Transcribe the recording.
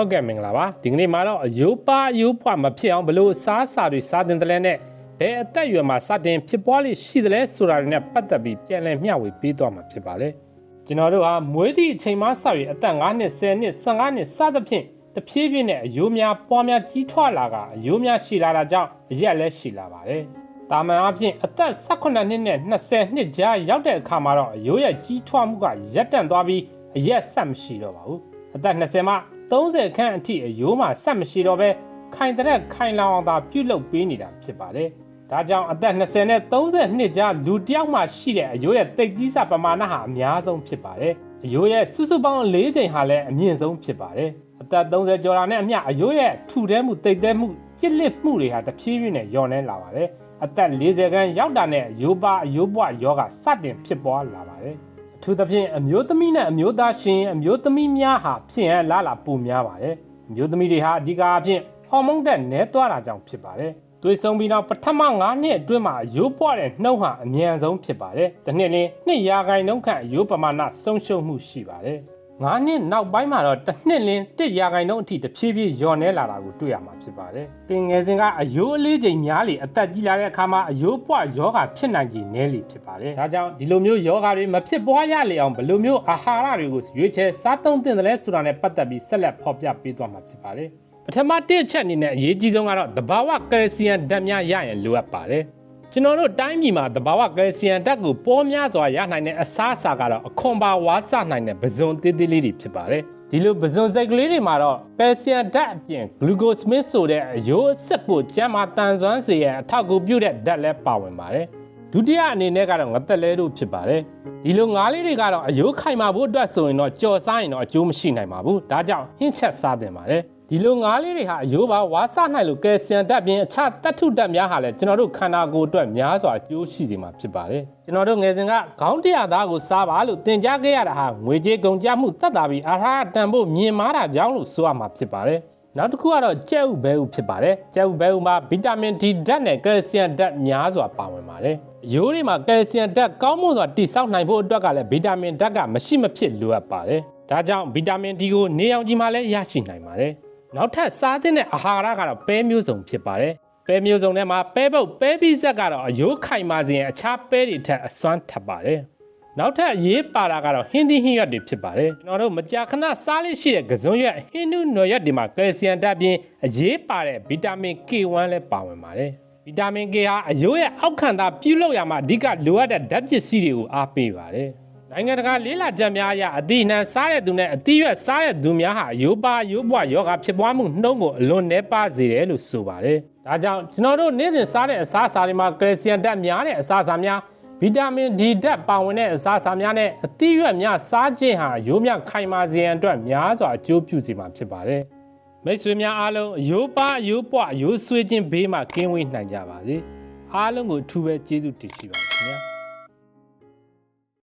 ဟုတ်ကဲ့မင်္ဂလာပါဒီကနေ့မှာတော့အယိုးပါအယိုးပွားမဖြစ်အောင်ဘလို့စားစာတွေစားတင်တယ်လဲနဲ့ဘယ်အသက်အရွယ်မှာစတင်ဖြစ်ပွားလိရှိတယ်လဲဆိုတာတွေနဲ့ပတ်သက်ပြီးပြန်လည်မျှဝေပေးသွားမှာဖြစ်ပါလေကျွန်တော်တို့ဟာမွေးသည့်အချိန်မှစပြီးအသက်9နှစ်10နှစ်15နှစ်စသဖြင့်တဖြည်းဖြည်းနဲ့အယိုးများပွားများကြီးထွားလာကအယိုးများရှိလာတာကြောင့်အရက်လည်းရှိလာပါတယ်တာမန်အဖြစ်အသက်18နှစ်နဲ့20နှစ်ကြားရောက်တဲ့အခါမှာတော့အယိုးရဲ့ကြီးထွားမှုကရပ်တန့်သွားပြီးအရက်ဆက်မရှိတော့ပါဘူး အသက်20မှ30ခန့်အထိအယိုးမှာဆက်မရှိတော့ပဲခိုင်တဲ့ခိုင်လောင်အောင်သာပြုလုပ်ပေးနေတာဖြစ်ပါတယ်။ဒါကြောင့်အသက်20နဲ့30နှစ်ကြားလူတစ်ယောက်မှရှိတဲ့အယိုးရဲ့တိတ်သီးစာပမာဏဟာအများဆုံးဖြစ်ပါတယ်။အယိုးရဲ့စုစုပေါင်း၄ချိန်ဟာလည်းအမြင့်ဆုံးဖြစ်ပါတယ်။အသက်30ကျော်လာနဲ့အမျှအယိုးရဲ့ထူထဲမှုတိတ်တဲမှုကြစ်လစ်မှုတွေဟာတဖြည်းဖြည်းနဲ့လျော့နေလာပါတယ်။အသက်40ခန်းရောက်တာနဲ့အယိုးပါအယိုးပွားယောဂစတင်ဖြစ်ပွားလာပါတယ်။အ ထူးသဖြင့်အမျိုးသမီးနဲ့အမျိုးသားရှင်အမျိုးသမီးများဟာဖြစ်ရန်လာလာပိုများပါတယ်အမျိုးသမီးတွေဟာအဓိကအဖြစ်ဟော်မုန်းတက်နည်းသွားတာကြောင့်ဖြစ်ပါတယ်သွေးဆုံးပြီးတော့ပထမ9နှစ်အတွင်းမှာရိုးပွားတဲ့နှုတ်ဟာအမြန်ဆုံးဖြစ်ပါတယ်တစ်နှစ်လင်း2ရာခိုင်နှုန်းခန့်ရိုးပမာဏဆုံးရှုံးမှုရှိပါတယ် 9နှစ်နောက်ပိုင်းမှာတော့တစ်နှစ်လင်း1ရာခိုင်နှုန်းအထိတဖြည်းဖြည်းလျော့နေလာတာကိုတွေ့ရမှာဖြစ်ပါတယ်။တင်ငယ်စဉ်ကအယိုးအလေးချိန်များလေအသက်ကြီးလာတဲ့အခါမှာအယိုးပွားယောဂဖြစ်နိုင်ကြီးနည်းလေဖြစ်ပါတယ်။ဒါကြောင့်ဒီလိုမျိုးယောဂတွေမဖြစ်ပွားရလေအောင်ဘယ်လိုမျိုးအာဟာရတွေကိုရွေးချယ်စားသုံးသင့်တယ်လဲဆိုတာနဲ့ပတ်သက်ပြီးဆက်လက်ဖော်ပြပေးသွားမှာဖြစ်ပါတယ်။ပထမတစ်ချက်အနေနဲ့အရေးကြီးဆုံးကတော့သဘာဝကယ်လ်ဆီယမ်ဓာတ်များရရင်လိုအပ်ပါတယ်။ ကျွန်တော်တို့တိုင်းပြည်မှာတဘာဝကယ်လ်ဆီယမ်ဓာတ်ကိုပေါ်များစွာရနိုင်တဲ့အစားအစာကတော့အခွန်ပါဝါစနိုင်တဲ့ပဇွန်သေးသေးလေးတွေဖြစ်ပါတယ်ဒီလိုပဇွန်စိတ်ကလေးတွေမှာတော့ကယ်လ်ဆီယမ်ဓာတ်အပြင်ဂလူကိုစမစ်ဆိုတဲ့အယိုးအဆက်ကိုကျန်းမာတန်ဆွမ်းစေရန်အထောက်အကူပြုတဲ့ဓာတ်လည်းပါဝင်ပါတယ်ဒုတိယအနေနဲ့ကတော့ငသက်လဲတို့ဖြစ်ပါတယ်ဒီလိုငါးလေးတွေကတော့အယိုးခိုင်မာဖို့အတွက်ဆိုရင်တော့ကြော်စားရင်တော့အကျိုးမရှိနိုင်ပါဘူးဒါကြောင့်ဟင်းချက်စားတင်ပါတယ် ဒီလိုငါးလေးတွေဟာအယိုးပါဝါစနိုင်လို့ကယ်လ်ဆီယမ်ဓာတ်ပြင်အခြားတပ်ထုဓာတ်များဟာလည်းကျွန်တော်တို့ခန္ဓာကိုယ်အတွက်များစွာအကျိုးရှိနေမှာဖြစ်ပါတယ်ကျွန်တော်တို့ငယ်စဉ်ကခေါင်းတရသားကိုစားပါလို့သင်ကြားခဲ့ရတာဟာငွေကြေးကုန်ကျမှုတက်တာပြီးအာဟာရတန်ဖို့မြင်မာတာကြောင့်လို့ဆိုရမှာဖြစ်ပါတယ်နောက်တစ်ခုကတော့ကြက်ဥဘဲဥဖြစ်ပါတယ်ကြက်ဥဘဲဥမှာဗီတာမင် D ဓာတ်နဲ့ကယ်လ်ဆီယမ်ဓာတ်များစွာပါဝင်ပါတယ်ရိုးတွေမှာကယ်လ်ဆီယမ်ဓာတ်ကောင်းမွန်စွာတိစောက်နိုင်ဖို့အတွက်ကလည်းဗီတာမင်ဓာတ်ကမရှိမဖြစ်လိုအပ်ပါတယ်ဒါကြောင့်ဗီတာမင် D ကိုနေအောင်ကြီးမှာလည်းရရှိနိုင်ပါတယ် နောက်ထပ်စားသင့်တဲ့အာဟာရကတော့ပဲမျိုးစုံဖြစ်ပါတယ်ပဲမျိုးစုံထဲမှာပဲပုတ်ပဲပိစက်ကတော့အယိုးခိုင်မာစေရင်အခြားပဲတွေထက်အစွမ်းထပ်ပါတယ်နောက်ထပ်အရေးပါတာကတော့ဟင်းသီးဟင်းရွက်တွေဖြစ်ပါတယ်ကျွန်တော်တို့မကြာခဏစားလို့ရှိတဲ့ကစွန်ရွက်ဟင်းနုနွယ်ရွက်တွေမှာကယ်လ်ဆီယမ်ဓာတ်ပြင်အရေးပါတဲ့ဗီတာမင် K1 လည်းပါဝင်ပါတယ်ဗီတာမင် K ဟာအယိုးရဲ့အောက်ခံသာပြုလုပ်ရမှာအဓိကလိုအပ်တဲ့ဓာတ်ပစ္စည်းတွေကိုအားပေးပါတယ် နိုင်ငံတကာလေးလာချက်များအရအသီးနှံစားတဲ့သူနဲ့အသီးရွက်စားတဲ့သူများဟာရိုးပါရိုးပွားယောဂဖြစ်ပွားမှုနှုန်းကိုအလွန်နှဲပါစေတယ်လို့ဆိုပါတယ်။ဒါကြောင့်ကျွန်တော်တို့နေ့စဉ်စားတဲ့အစားအစာတွေမှာကယ်လ်ဆီယမ်ဓာတ်များတဲ့အစားအစာများဗီတာမင် D ဓာတ်ပါဝင်တဲ့အစားအစာများနဲ့အသီးရွက်များစားခြင်းဟာရိုးမြခိုင်မာစေရန်အတွက်များစွာအကျိုးပြုစေမှာဖြစ်ပါတယ်။မိတ်ဆွေများအားလုံးအယိုးပါအယိုးပွားအယိုးဆွေးခြင်းဘေးမှကင်းဝေးနိုင်ကြပါစေ။အားလုံးကိုအထူးပဲကျေးဇူးတင်ရှိပါခင်ဗျာ။